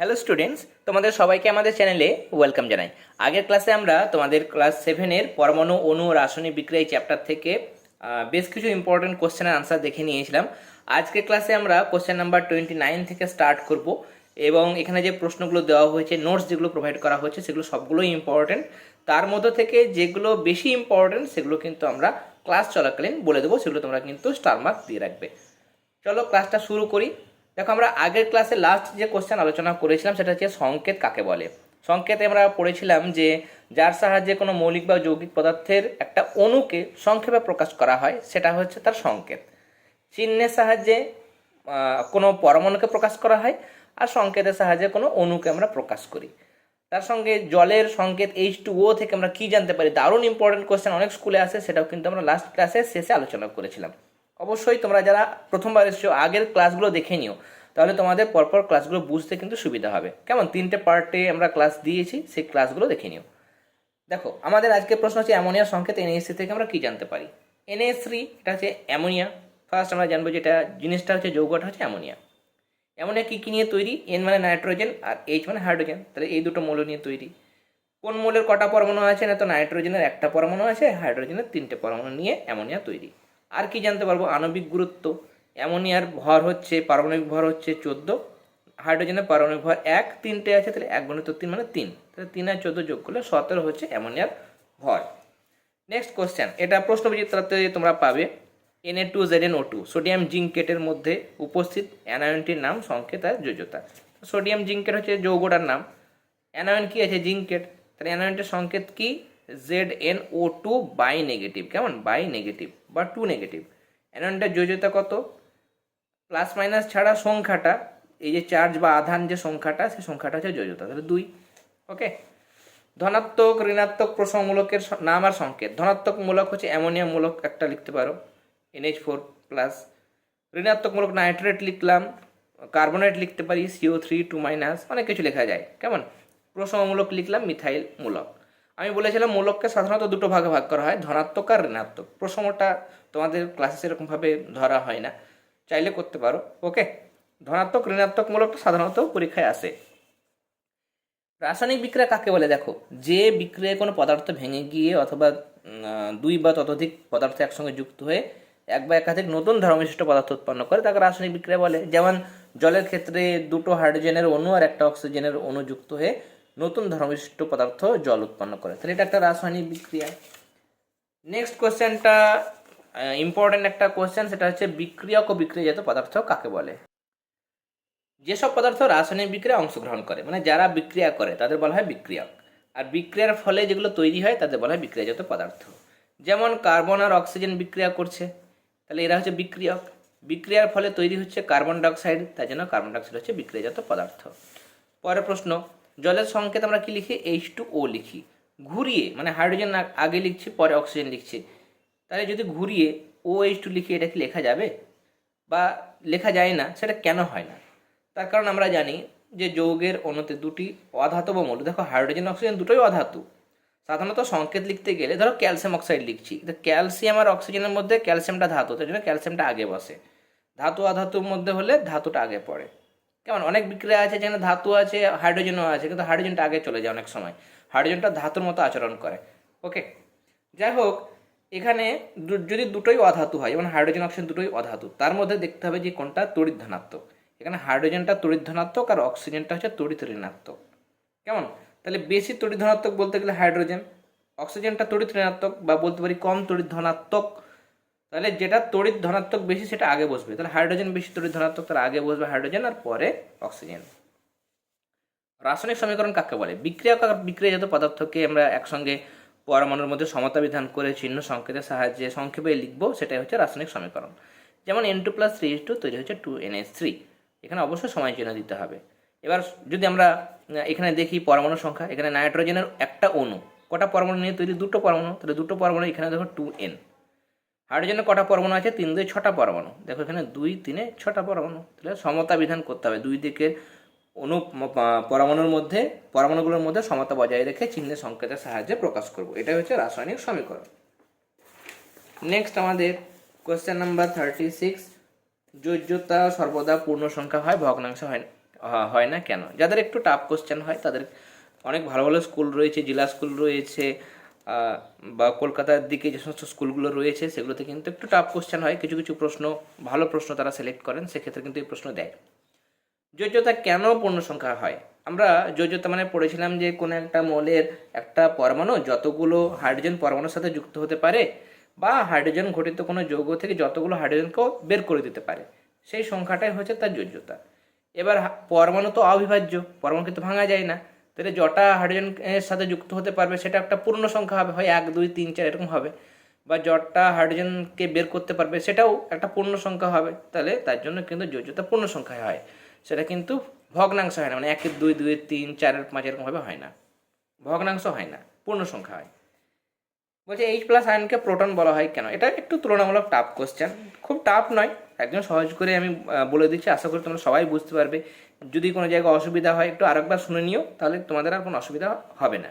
Hello students তোমাদের সবাইকে আমাদের চ্যানেলে ওয়েলকাম জানাই। আগের ক্লাসে আমরা তোমাদের ক্লাস সেভেনের পরমাণু ও রাসায়নিক বিক্রিয়া চ্যাপ্টার থেকে বেশ কিছু ইম্পর্টেন্ট কোশ্চেনের আনসার দেখে নিয়েছিলাম। আজকের ক্লাসে আমরা কোশ্চেন নাম্বার টোয়েন্টি নাইন থেকে স্টার্ট করব এবং এখানে যে প্রশ্নগুলো দেওয়া হয়েছে নোটস যেগুলো প্রোভাইড করা হয়েছে সেগুলো সবগুলোই ইম্পর্টেন্ট তার মধ্যে থেকে যেগুলো বেশি ইম্পর্টেন্ট সেগুলো কিন্তু আমরা ক্লাস চলাকালীন বলে দেবো, সেগুলো তোমরা কিন্তু স্টার মার্ক দিয়ে রাখবে। চলো ক্লাসটা শুরু করি। দেখো, আমরা আগের ক্লাসে লাস্ট যে কোশ্চেন আলোচনা করেছিলাম, সেটা হচ্ছে সংকেত কাকে বলে? সংকেতে আমরা পড়েছিলাম যে, যার সাহায্যে কোনো মৌলিক বা যৌগিক পদার্থের একটা অণুকে সংক্ষেপে প্রকাশ করা হয়, সেটা হচ্ছে তার সংকেত। চিহ্নের সাহায্যে কোনো পরমাণুকে প্রকাশ করা হয়, আর সংকেতের সাহায্যে কোনো অণুকে আমরা প্রকাশ করি। তার সঙ্গে জলের সংকেত এইচ টু ও থেকে আমরা কি জানতে পারি? দারুণ ইম্পর্টেন্ট কোশ্চেন অনেক স্কুলে আসে সেটাও কিন্তু আমরা লাস্ট ক্লাসের শেষে আলোচনা করেছিলাম। অবশ্যই তোমরা যারা প্রথমবার এসেছ, আগের ক্লাসগুলো দেখে নিও। তাহলে তোমাদের পরপর ক্লাসগুলো বুঝতে কিন্তু সুবিধা হবে। কেমন? তিনটে পার্টে আমরা ক্লাস দিয়েছি, সেই ক্লাসগুলো দেখে নিও। দেখো, আমাদের আজকের প্রশ্ন হচ্ছে অ্যামোনিয়া সংকেত এনএসসি থেকে আমরা কি জানতে পারি? এনএস থ্রি এটা হচ্ছে অ্যামোনিয়া ফার্স্ট আমরা জানব যেটা জিনিসটা হচ্ছে যৌগটা হচ্ছে অ্যামোনিয়া অ্যামোনিয়া কী কী নিয়ে তৈরি? এন মানে নাইট্রোজেন আর এইচ মানে হাইড্রোজেন তাহলে এই দুটো মৌল নিয়ে তৈরি। কোন মৌলের কটা পরমাণু আছে? না তো নাইট্রোজেনের একটা পরমাণু আছে হাইড্রোজেনের তিনটে পরমাণু নিয়ে অ্যামোনিয়া তৈরি। আর কি জানতে পারব? আণবিক গুরুত্ব। অ্যামোনিয়ার ভর হচ্ছে, পারমাণবিক ভর হচ্ছে চোদ্দ। হাইড্রোজেনের পারমাণবিক ভর এক, তিনটে আছে, তাহলে এক গুণিত তিন মানে তিন। তাহলে তিন আর চোদ্দ যোগ করলে সতেরো হচ্ছে অ্যামোনিয়ার ভর। নেক্সট কোশ্চেন এটা প্রশ্ন প্রশ্নবিচিত্রাতে তোমরা পাবে। N A two Z N O two sodium জিঙ্কেটের মধ্যে উপস্থিত অ্যানায়নটির নাম, সংকেত আর যোজ্যতা। সোডিয়াম জিঙ্কেট হচ্ছে যৌগটার নাম। অ্যানায়ন কি আছে? জিঙ্কেট। তাহলে অ্যানায়নটির সংকেত কি? Z N O two by negative কেমন? বাই নেগেটিভ বা টু নেগেটিভ অ্যানায়নটার যোজ্যতা কত? প্লাস মাইনাস ছাড়া সংখ্যাটা, এই যে চার্জ বা আধান যে সংখ্যাটা, সেই সংখ্যাটা হচ্ছে যোজ্যতা, তাহলে দুই ওকে ধনাত্মক, ঋণাত্মক প্রসঙ্গমূলকের নাম আর সংকেত। ধনাত্মক মূলক হচ্ছে অ্যামোনিয়া মূলক একটা লিখতে পারো এনএইচ ফোর প্লাস ঋণাত্মক মূলক নাইট্রেট লিখলাম, কার্বনেট লিখতে পারি সিও থ্রি টু মাইনাস অনেক কিছু লেখা যায়, কেমন? প্রসঙ্গমূলক লিখলাম মিথাইল মূলক আমি বলেছিলাম মূলককে সাধারণত দুটো ভাগে ভাগ করা হয়, ধনাত্মক আর ঋণাত্মক। প্রসঙ্গটা তোমাদের ক্লাসে সেরকমভাবে ধরা হয় না। চাইলে করতে পারো ওকে ধনাত্মক, ঋণাত্মক মূলকটা সাধারণত পরীক্ষায় আসে। রাসায়নিক বিক্রিয়া কাকে বলে? দেখো, যে বিক্রিয়ায় কোনো পদার্থ ভেঙে গিয়ে অথবা দুই বা ততোধিক পদার্থ একসঙ্গে যুক্ত হয়ে এক বা একাধিক নতুন ধর্মবিশিষ্ট পদার্থ উৎপন্ন করে, তাকে রাসায়নিক বিক্রিয়া বলে। যেমন জলের ক্ষেত্রে দুটো হাইড্রোজেনের অণু আর একটা অক্সিজেনের অণু যুক্ত হয়ে নতুন ধর্মবিশিষ্ট পদার্থ জল উৎপন্ন করে। তাহলে এটা একটা রাসায়নিক বিক্রিয়া। নেক্সট কোশ্চেনটা ইম্পর্টেন্ট একটা কোশ্চেন সেটা হচ্ছে বিক্রিয়ক ও বিক্রিয়াজাত পদার্থ কাকে বলে? যেসব পদার্থ রাসায়নিক বিক্রিয়া অংশগ্রহণ করে মানে যারা বিক্রিয়া করে, তাদের বলা হয় বিক্রিয়ক। আর বিক্রিয়ার ফলে যেগুলো তৈরি হয়, তাদের বলা হয় বিক্রিয়াজাত পদার্থ। যেমন কার্বন আর অক্সিজেন বিক্রিয়া করছে, তাহলে এরা হচ্ছে বিক্রিয়ক। বিক্রিয়ার ফলে তৈরি হচ্ছে কার্বন ডাইঅক্সাইড তাই জন্য কার্বন ডাইঅক্সাইড হচ্ছে বিক্রিয়াজাত পদার্থ। পরের প্রশ্ন জলের সংকেত আমরা কি লিখি? এইচ টু ও লিখি। ঘুরিয়ে মানে হাইড্রোজেন আগে লিখছি, পরে অক্সিজেন লিখছি। তাহলে যদি ঘুরিয়ে ও এইচ টু লিখি, এটা কি লেখা যাবে? বা লেখা যায় না, সেটা কেন হয় না? তার কারণ আমরা জানি যে যৌগের অণুতে দুটি অধাতব মৌল, দেখো হাইড্রোজেন অক্সিজেন দুটোই অধাতু। সাধারণত সংকেত লিখতে গেলে, ধরো ক্যালসিয়াম অক্সাইড লিখছি। তো ক্যালসিয়াম আর অক্সিজেনের মধ্যে ক্যালসিয়ামটা ধাতু তাই জন্য ক্যালসিয়ামটা আগে বসে। ধাতু অধাতুর মধ্যে হলে ধাতুটা আগে পড়ে। কেমন, অনেক বিক্রিয়া আছে, যেখানে ধাতু আছে হাইড্রোজেনও আছে, কিন্তু হাইড্রোজেনটা আগে চলে যায় অনেক সময়। হাইড্রোজেনটা ধাতুর মতো আচরণ করে। ওকে যাই হোক, এখানে যদি দুটোই অধাতু হয়, যেমন হাইড্রোজেন অক্সিজেন দুটোই অধাতু, তার মধ্যে দেখতে হবে যে কোনটা তড়িৎ ধনাত্মক। এখানে হাইড্রোজেনটা তড়িৎ ধনাত্মক আর অক্সিজেনটা হচ্ছে তড়িৎ ঋণাত্মক। কেমন? তাহলে বেশি তড়িৎ ধনাত্মক বলতে গেলে হাইড্রোজেন অক্সিজেনটা তড়িৎ ঋণাত্মক বা বলতে পারি কম তড়িৎ ধনাত্মক তাহলে যেটা তড়িৎ ধনাত্মক বেশি, সেটা আগে বসবে। তাহলে হাইড্রোজেন বেশি তড়িৎ ধনাত্মক, তাহলে আগে বসবে হাইড্রোজেন আর পরে অক্সিজেন রাসায়নিক সমীকরণ কাকে বলে? বিক্রিয়া বিক্রিয়াজাত পদার্থকে আমরা একসঙ্গে পরমাণুর মধ্যে সমতা বিধান করে চিহ্ন সংকেতের সাহায্যে সংক্ষেপে লিখব, সেটাই হচ্ছে রাসায়নিক সমীকরণ। যেমন N two plus three two তৈরি হচ্ছে টু এন এস থ্রি এখানে অবশ্যই সময় চিহ্ন দিতে হবে। এবার যদি আমরা এখানে দেখি পরমাণু সংখ্যা, এখানে নাইট্রোজেনের একটা অণু। কটা পরমাণু নিয়ে তৈরি? দুটো পরমাণু। তাহলে দুটো পরমাণু এখানে দেখো টু এন হাইড্রোজেনের কটা পরমাণু আছে? তিন দুই ছটা পরমাণু। দেখো এখানে দুই, তিনে ছটা পরমাণু। তাহলে সমতা বিধান করতে হবে। দুই দিকের অনু পরমাণুর মধ্যে, পরমাণুগুলোর মধ্যে সমতা বজায় রেখে চিহ্নের সংকেতের সাহায্যে প্রকাশ করব। এটাই হচ্ছে রাসায়নিক সমীকরণ। নেক্সট আমাদের কোয়েশ্চেন নাম্বার থার্টি সিক্স যোজ্যতা সর্বদা পূর্ণ সংখ্যা হয়, ভগ্নাংশ হয় হয় না কেন? যাদের একটু টাফ কোশ্চেন হয়, তাদের অনেক ভালো ভালো স্কুল রয়েছে, জেলা স্কুল রয়েছে বা কলকাতার দিকে যে সমস্ত স্কুলগুলো রয়েছে, সেগুলোতে কিন্তু একটু টাফ কোশ্চেন হয়। কিছু কিছু প্রশ্ন, ভালো প্রশ্ন তারা সিলেক্ট করেন, সেক্ষেত্রে কিন্তু এই প্রশ্ন দেয়। যোজ্যতা কেন পূর্ণ সংখ্যা হয়? আমরা যোজ্যতা মানে পড়েছিলাম যে কোনো একটা মৌলের একটা পরমাণু যতগুলো হাইড্রোজেন পরমাণুর সাথে যুক্ত হতে পারে বা হাইড্রোজেন ঘটিত কোনো যৌগ থেকে যতগুলো হাইড্রোজেনকেও বের করে দিতে পারে, সেই সংখ্যাটাই হচ্ছে তার যোজ্যতা। এবার পরমাণু তো অবিভাজ্য, পরমাণু কিন্তু ভাঙা যায় না। তাহলে জটা হাইড্রোজেন এর সাথে যুক্ত হতে পারবে, সেটা একটা পূর্ণ সংখ্যা হবে, হয় এক, দুই, তিন, চার, এরকম হবে। বা যটা হাইড্রোজেনকে বের করতে পারবে, সেটাও একটা পূর্ণ সংখ্যা হবে। তাহলে তার জন্য কিন্তু যোজ্যতা পূর্ণ সংখ্যায় হয়। সেটা কিন্তু ভগ্নাংশ হয় না মানে একের দুই দুই, তিন চারের পাঁচ এরকমভাবে হয় না। ভগ্নাংশ হয় না, পূর্ণ সংখ্যা হয়। বলছে এইচ প্লাস আয়নকে প্রোটন বলা হয় কেন? এটা একটু তুলনামূলক টাফ কোশ্চেন খুব টাফ নয়, একদম সহজ করে আমি বলে দিচ্ছি, আশা করি তোমরা সবাই বুঝতে পারবে। যদি কোনো জায়গায় অসুবিধা হয়, একটু আরেকবার শুনে নিও, তাহলে তোমাদের আর কোনো অসুবিধা হবে না।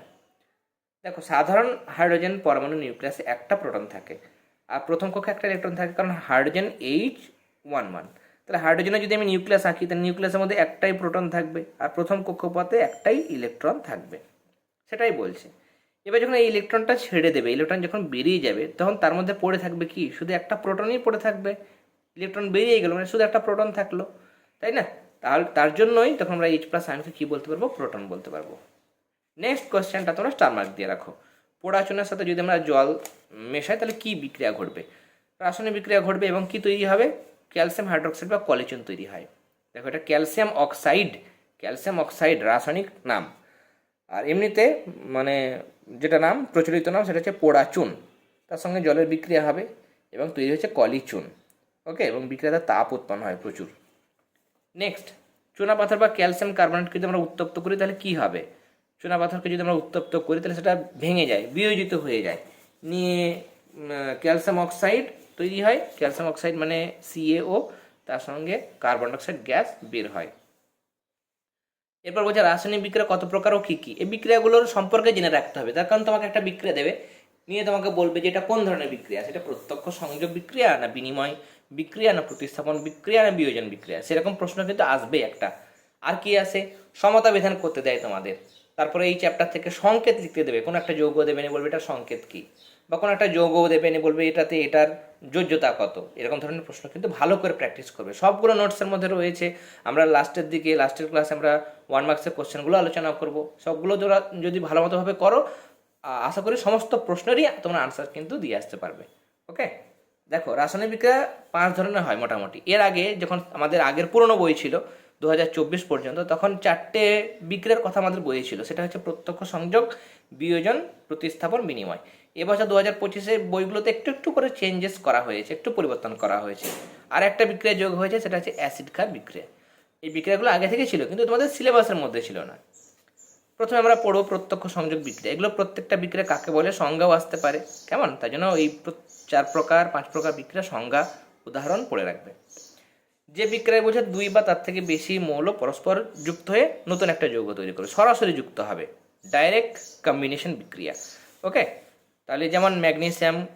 দেখো, সাধারণ হাইড্রোজেন পরমাণু নিউক্লিয়াসে একটা প্রোটন থাকে, আর প্রথম কক্ষে একটা ইলেকট্রন থাকে, কারণ হাইড্রোজেন এইচ ওয়ান ওয়ান তাহলে হাইড্রোজেনে যদি আমি নিউক্লিয়াস আঁকি, তাহলে নিউক্লিয়াসের মধ্যে একটাই প্রোটন থাকবে, আর প্রথম কক্ষপথে একটাই ইলেকট্রন থাকবে। সেটাই বলছে। এবার যখন এই ইলেকট্রনটা ছেড়ে দেবে, ইলেকট্রন যখন বেরিয়ে যাবে, তখন তার মধ্যে পড়ে থাকবে কি? শুধু একটা প্রোটনই পড়ে থাকবে। ইলেকট্রন বেরিয়ে গেল মানে শুধু একটা প্রোটন থাকল, তাই না? তাহলে তার জন্যই তখন আমরা এইচ প্লাস আয়নকে কী বলতে পারব? প্রোটন বলতে পারব। নেক্সট কোয়েশ্চেনটা তোমরা স্টার মার্ক দিয়ে রাখো। পোড়াচুনের সাথে যদি আমরা জল মেশাই, তাহলে কী বিক্রিয়া ঘটবে? রাসায়নিক বিক্রিয়া ঘটবে এবং কি তৈরি হবে? ক্যালসিয়াম হাইড্রোক্সাইড বা কলিচন তৈরি হয়। দেখো, এটা ক্যালসিয়াম অক্সাইড ক্যালসিয়াম অক্সাইড, রাসায়নিক নাম। আর এমনিতে মানে যেটা নাম, প্রচলিত নাম, সেটা হচ্ছে পোড়া চুন তার সঙ্গে জলের বিক্রিয়া হবে এবং তৈরি হচ্ছে কলি চুন ওকে এবং বিক্রিয়াতে তাপ উৎপন্ন হয় প্রচুর। নেক্সট চুনা পাথর বা ক্যালসিয়াম কার্বনেটকে যদি আমরা উত্তপ্ত করি, তাহলে কি হবে? চুনা পাথরকে যদি আমরা উত্তপ্ত করি, তাহলে সেটা ভেঙে যায়, বিয়োজিত হয়ে যায়। নিয়ে ক্যালসিয়াম অক্সাইড তৈরি হয়। ক্যালসিয়াম অক্সাইড মানে সিএও তার সঙ্গে কার্বন ডাইঅক্সাইড গ্যাস বের হয়। এরপর বলছে, রাসায়নিক বিক্রিয়া কত প্রকার ও কী কী? এই বিক্রিয়াগুলোর সম্পর্কে জেনে রাখতে হবে। তার কারণ তোমাকে একটা বিক্রিয়া দেবে। নিয়ে তোমাকে বলবে যে এটা কোন ধরনের বিক্রিয়া? সেটা প্রত্যক্ষ সংযোগ বিক্রিয়া না বিনিময় বিক্রিয়া না প্রতিস্থাপন বিক্রিয়া না বিয়োজন বিক্রিয়া? সেরকম প্রশ্ন কিন্তু আসবেই একটা। আর কি আছে? সমতা বিধান করতে দেয় তোমাদের। তারপরে এই চ্যাপ্টার থেকে সংকেত লিখতে দেবে। কোনো একটা যৌগ দেবে না বলবে এটা সংকেত কি? বা কোনো একটা যৌগ দেবে না বলবে এটাতে এটার যোগ্যতা কত? এরকম ধরনের প্রশ্ন কিন্তু ভালো করে প্র্যাকটিস করবে। সবগুলো নোটসের মধ্যে রয়েছে। আমরা লাস্টের দিকে লাস্টের ক্লাসে আমরা ওয়ান মার্কসের কোশ্চেনগুলো আলোচনা করব। সবগুলো তোরা যদি ভালো মতোভাবে করো আশা করি সমস্ত প্রশ্নেরই তোমরা আনসার কিন্তু দিয়ে আসতে পারবে। ওকে দেখো, রাসায়নিক বিক্রিয়া পাঁচ ধরনের হয় মোটামুটি। এর আগে যখন আমাদের আগের পুরনো বই ছিল দু হাজার চব্বিশ পর্যন্ত, তখন চারটে বিক্রিয়ার কথা আমাদের বইয়ে ছিল। সেটা হচ্ছে প্রত্যক্ষ সংযোগ, বিয়োজন, প্রতিস্থাপন, বিনিময়। এবছর দু হাজার পঁচিশে বইগুলোতে একটু একটু করে চেঞ্জেস করা হয়েছে, একটু পরিবর্তন করা হয়েছে। আর একটা বিক্রিয়া যোগ হয়েছে, সেটা হচ্ছে অ্যাসিড ক্ষার বিক্রিয়া। এই বিক্রিয়াগুলো আগে থেকে ছিল, কিন্তু তোমাদের সিলেবাসের মধ্যে ছিল না। প্রথমে আমরা পড়ব প্রত্যক্ষ সংযোগ বিক্রিয়া। এগুলো প্রত্যেকটা বিক্রিয়া কাকে বলে? সংজ্ঞাও আসতে পারে। কেমন? তাই জন্য এই চার প্রকার, পাঁচ প্রকার বিক্রিয়া সংজ্ঞা উদাহরণ পড়ে রাখবে। যে বিক্রিয়া বোঝে দুই বা তার থেকে বেশি মৌল পরস্পর যুক্ত হয়ে নতুন একটা যৌগ তৈরি করে সরাসরি যুক্ত হবে। ডাইরেক্ট কম্বিনেশন বিক্রিয়া। ওকে? তাহলে যেমন ম্যাগনেসিয়াম,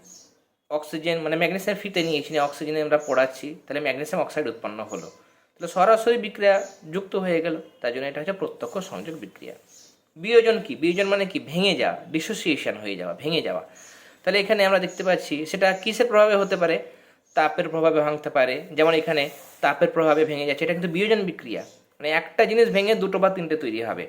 অক্সিজেন মানে ম্যাগনেসিয়াম ফিতে নিয়েছি, নিয়ে অক্সিজেনে আমরা পড়াচ্ছি, তাহলে ম্যাগনেসিয়াম অক্সাইড উৎপন্ন হলো। তাহলে সরাসরি বিক্রিয়া যুক্ত হয়ে গেল। তাই জন্য এটা হচ্ছে প্রত্যক্ষ সংযোগ বিক্রিয়া। বিয়োজন কি? বিয়োজন মানে কি? ভেঙে যাওয়া ডিসোসিয়েশন হয়ে যাওয়া, ভেঙে যাওয়া। তাহলে এখানে আমরা দেখতে পাচ্ছি, সেটা কিসের প্রভাবে হতে পারে? তাপের প্রভাবে ভাঙতে পারে। যেমন এখানে তাপের প্রভাবে ভেঙে যাচ্ছে, এটা কিন্তু বিয়োজন বিক্রিয়া। মানে একটা জিনিস ভেঙে দুটো বা তিনটে তৈরি হবে।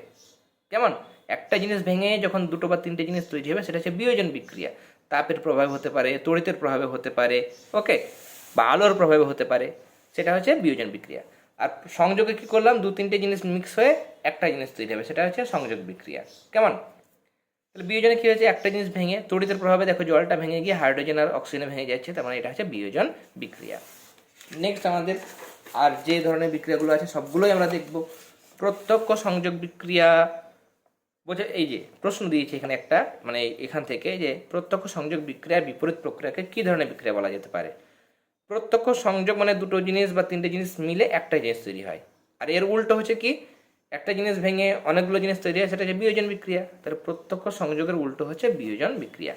কেমন? একটা জিনিস ভেঙে যখন দুটো বা তিনটে জিনিস তৈরি হবে, সেটা হচ্ছে বিয়োজন বিক্রিয়া। তাপের প্রভাবে হতে পারে, তড়িতের প্রভাবে হতে পারে ওকে বা আলোর প্রভাবে হতে পারে, সেটা হচ্ছে বিয়োজন বিক্রিয়া। আর সংযোগে কি করলাম? দু, তিনটে জিনিস মিক্স হয়ে একটা জিনিস তৈরি হবে, সেটা হচ্ছে সংযোগ বিক্রিয়া। কেমন? তাহলে বিয়োজনে কী হয়েছে? একটা জিনিস ভেঙে তড়িতের প্রভাবে দেখো জলটা ভেঙে গিয়ে হাইড্রোজেন আর অক্সিজেনে ভেঙে যাচ্ছে, তার মানে এটা হচ্ছে বিয়োজন বিক্রিয়া। নেক্সট আমাদের আর যে ধরনের বিক্রিয়াগুলো আছে, সবগুলোই আমরা দেখব। প্রত্যক্ষ সংযোগ বিক্রিয়া বলছে এই যে প্রশ্ন দিয়েছে এখানে একটা মানে এখান থেকে যে প্রত্যক্ষ সংযোগ বিক্রিয়ার বিপরীত প্রক্রিয়াকে কী ধরনের বিক্রিয়া বলা যেতে পারে? প্রত্যক্ষ সংযোগ মানে দুটো জিনিস বা তিনটে জিনিস মিলে একটা জিনিস তৈরি হয়। আর এর উল্টো হচ্ছে কি? একটা জিনিস ভেঙে অনেকগুলো জিনিস তৈরি হয়, সেটা হচ্ছে বিয়োজন বিক্রিয়া। তাহলে প্রত্যক্ষ সংযোগের উল্টো হচ্ছে বিয়োজন বিক্রিয়া।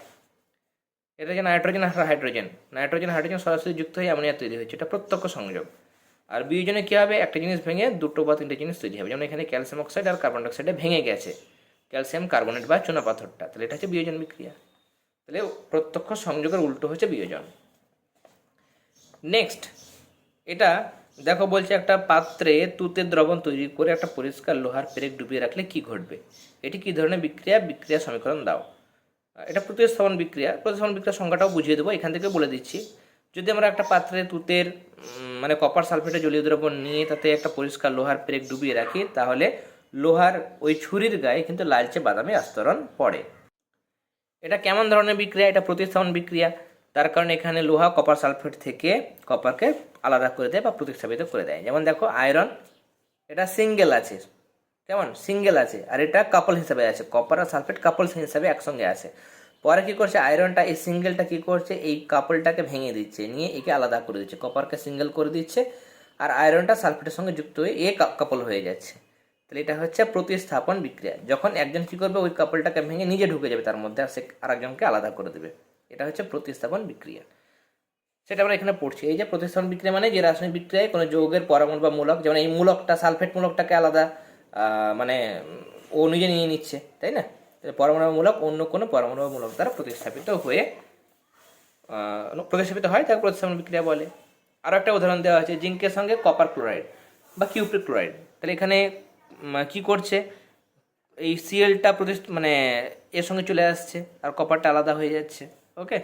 এটা হচ্ছে নাইট্রোজেন আর হাইড্রোজেন। নাইট্রোজেন হাইড্রোজেন সরাসরি যুক্ত হয়ে অ্যামোনিয়া তৈরি হচ্ছে এটা প্রত্যক্ষ সংযোগ। আর বিয়োজনে কী হবে? একটা জিনিস ভেঙে দুটো বা তিনটে জিনিস তৈরি হবে। যেমন এখানে ক্যালসিয়াম অক্সাইড আর কার্বন ডাইঅক্সাইডে ভেঙে গেছে। ক্যালসিয়াম কার্বনেট বা চুনাপাথরটা। তাহলে এটা হচ্ছে বিয়োজন বিক্রিয়া। তাহলে প্রত্যক্ষ সংযোগের উল্টো হচ্ছে বিয়োজন। নেক্সট এটা দেখো বলছে একটা পাত্রে তুতের দ্রবণ তৈরি করে একটা পরিষ্কার লোহার পেরেক ডুবিয়ে রাখলে কি ঘটবে? এটি কি ধরনের বিক্রিয়া? বিক্রিয়া সমীকরণ দাও। এটা প্রতিস্থাপন বিক্রিয়া। প্রতিস্থাপন বিক্রিয়ার সংখ্যাটাও বুঝিয়ে দেবো, এখান থেকে বলে দিচ্ছি। যদি আমরা একটা পাত্রে তুতের মানে কপার সালফেটে জলীয় দ্রবণ নিয়ে তাতে একটা পরিষ্কার লোহার পেরেক ডুবিয়ে রাখি, তাহলে লোহার ওই ছুরির গায়ে কিন্তু লালচে বাদামি আস্তরণ পড়ে। এটা কেমন ধরনের বিক্রিয়া? এটা প্রতিস্থাপন বিক্রিয়া। তার কারণে এখানে লোহা কপার সালফেট থেকে কপারকে আলাদা করে দেয় বা প্রতিস্থাপিত করে দেয়। যেমন দেখো আয়রন এটা সিঙ্গেল আছে। কেমন? সিঙ্গেল আছে। আর এটা কাপল হিসাবে আছে। কপার আর সালফেট কাপল হিসাবে একসঙ্গে আছে। পরে কি করছে? আয়রনটা এই সিঙ্গেলটা কি করছে? এই কাপলটাকে ভেঙে দিচ্ছে। নিয়ে একে আলাদা করে দিচ্ছে। কপারকে সিঙ্গেল করে দিচ্ছে। আর আয়রনটা সালফেটের সঙ্গে যুক্ত হয়ে এ কাপল হয়ে যাচ্ছে। তাহলে এটা হচ্ছে প্রতিস্থাপন বিক্রিয়া। যখন একজন কি করবে? ওই কাপলটাকে ভেঙে নিজে ঢুকে যাবে তার মধ্যে, আর সে আরেকজনকে আলাদা করে দেবে। এটা হচ্ছে প্রতিস্থাপন বিক্রিয়া। সেটা আমরা এখানে পড়ছি। এই যে প্রতিস্থাপন বিক্রিয়া মানে যে রাসায়নিক বিক্রিয়ায় কোনো যৌগের পরমাণু বা মূলক, যেমন এই মূলকটা সালফেট মূলকটাকে আলাদা মানে ও নিজে নিয়ে নিচ্ছে, তাই না? তাহলে পরমাণু মূলক অন্য কোনো পরমাণু মূলক দ্বারা প্রতিস্থাপিত হয়ে প্রতিস্থাপিত হয় তাকে প্রতিস্থাপন বিক্রিয়া বলে। আরও একটা উদাহরণ দেওয়া হয়েছে, জিঙ্কের সঙ্গে কপার ক্লোরাইড বা কিউপ্রিক ক্লোরাইড। তাহলে এখানে কি করছে? এই সিএলটা প্রতি মানে এর সঙ্গে চলে আসছে, আর কপারটা আলাদা হয়ে যাচ্ছে। ওকে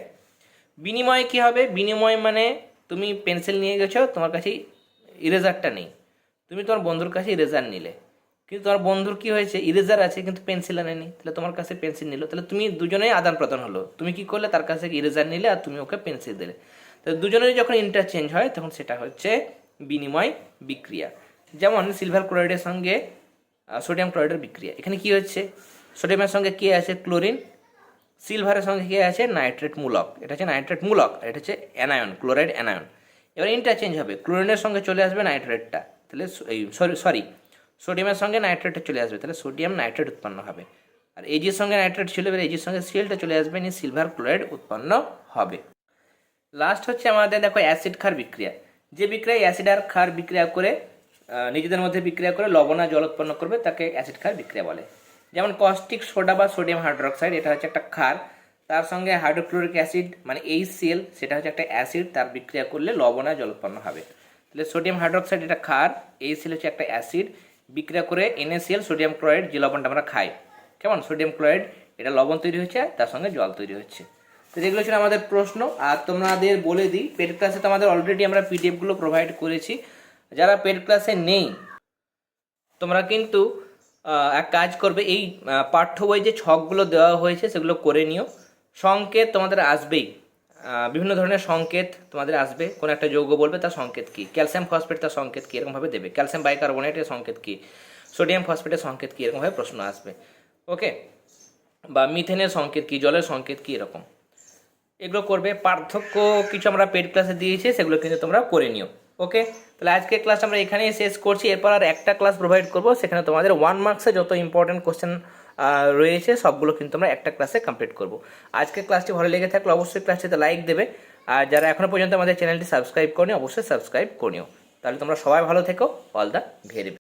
বিনিময়ে কি হবে? বিনিময় মানে তুমি পেন্সিল নিয়ে গেছো, তোমার কাছে ইরেজারটা নেই। তুমি তোমার বন্ধুর কাছে ইরেজার নিলে। কিন্তু তোমার বন্ধুর কি হয়েছে? ইরেজার আছে, কিন্তু পেন্সিল আনেনি। তাহলে তোমার কাছে পেন্সিল নিল। তাহলে তুমি দুজনেই আদান প্রদান হলো। তুমি কি করলে? তার কাছে ইরেজার নিলে আর তুমি ওকে পেন্সিল দিলে। তাহলে দুজনেরই যখন ইন্টারচেঞ্জ হয়, তখন সেটা হচ্ছে বিনিময় বিক্রিয়া। যেমন সিলভার ক্লোরাইডের সঙ্গে সোডিয়াম ক্লোরাইডের বিক্রিয়া। এখানে কি হচ্ছে? সোডিয়ামের সঙ্গে কি আছে? ক্লোরিন সিলভারের সঙ্গে কী আছে? নাইট্রেট মূলক। এটা হচ্ছে নাইট্রেট মূলক আর এটা হচ্ছে অ্যানায়ন, ক্লোরাইড অ্যানায়ন। এবার ইন্টারচেঞ্জ হবে। ক্লোরিনের সঙ্গে চলে আসবে নাইট্রেটটা। তাহলে এই সরি সরি, সোডিয়ামের সঙ্গে নাইট্রেটটা চলে আসবে। তাহলে সোডিয়াম নাইট্রেট উৎপন্ন হবে। আর এজির সঙ্গে নাইট্রেট ছিল, এবার এজির সঙ্গে সিএলটা চলে আসবে, নিয়ে সিলভার ক্লোরাইড উৎপন্ন হবে। লাস্ট হচ্ছে আমাদের দেখো অ্যাসিড ক্ষার বিক্রিয়া। যে বিক্রিয়া অ্যাসিড আর ক্ষার বিক্রিয়া করে নিজেদের মধ্যে বিক্রিয়া করে লবণা জল উৎপন্ন করবে, তাকে অ্যাসিড ক্ষার বিক্রিয়া বলে। যেমন কস্টিক সোডা বা সোডিয়াম হাইড্রোক্সাইড এটা হচ্ছে একটা ক্ষার। তার সঙ্গে হাইড্রোক্লোরিক অ্যাসিড মানে এইচসিএল সেটা হচ্ছে একটা অ্যাসিড তার বিক্রিয়া করলে লবণা জল উৎপন্ন হবে। তাহলে সোডিয়াম হাইড্রোক্সাইড এটা ক্ষার এইচসিএল হচ্ছে একটা অ্যাসিড বিক্রিয়া করে এনএসিএল সোডিয়াম ক্লোরাইড যে লবণটা আমরা খাই। কেমন? সোডিয়াম ক্লোরাইড এটা লবণ তৈরি হচ্ছে, তার সঙ্গে জল তৈরি হচ্ছে। তো যেগুলো ছিল আমাদের প্রশ্ন, আর তোমাদের বলে দিই পেড ক্লাসে তো আমাদের অলরেডি আমরা পিডিএফগুলো প্রোভাইড করেছি। যারা পেড ক্লাসে নেই, তোমরা কিন্তু এক কাজ করবে, এই পাঠ্য বই যে ছকগুলো দেওয়া হয়েছে সেগুলো করে নিও। সংকেত তোমাদের আসবেই। বিভিন্ন ধরনের সংকেত তোমাদের আসবে। কোন একটা যৌগ বলবে, তার সংকেত কি? ক্যালসিয়াম ফসফেট তার সংকেত কি? এরকমভাবে দেবে। ক্যালসিয়াম বাইকার্বনেটের সংকেত কি? সোডিয়াম ফসফেটের সংকেত কি? এরকমভাবে প্রশ্ন আসবে। ওকে? বা মিথেনের সংকেত কি? জলের সংকেত কি? এরকম। এগুলো করবে। পার্থক্য কিছু আমরা পেড ক্লাসে দিয়েছি, সেগুলো কিন্তু তোমরা করে নিও। ওকে? তাহলে আজকের ক্লাস আমরা এখানেই শেষ করছি। এরপর আর একটা ক্লাস প্রোভাইড করব, সেখানে তোমাদের ওয়ান মার্কসে যত ইম্পর্টেন্ট কোশ্চেন রয়েছে, সবগুলো কিন্তু আমরা একটা ক্লাসে কমপ্লিট করব। আজকের ক্লাসটি ভালো লেগে থাকলে অবশ্যই ক্লাসটিতে লাইক দেবে। আর যারা এখনও পর্যন্ত আমাদের চ্যানেলটি সাবস্ক্রাইব করনি, অবশ্যই সাবস্ক্রাইব করিও তাহলে তোমরা সবাই ভালো থেকো। All the very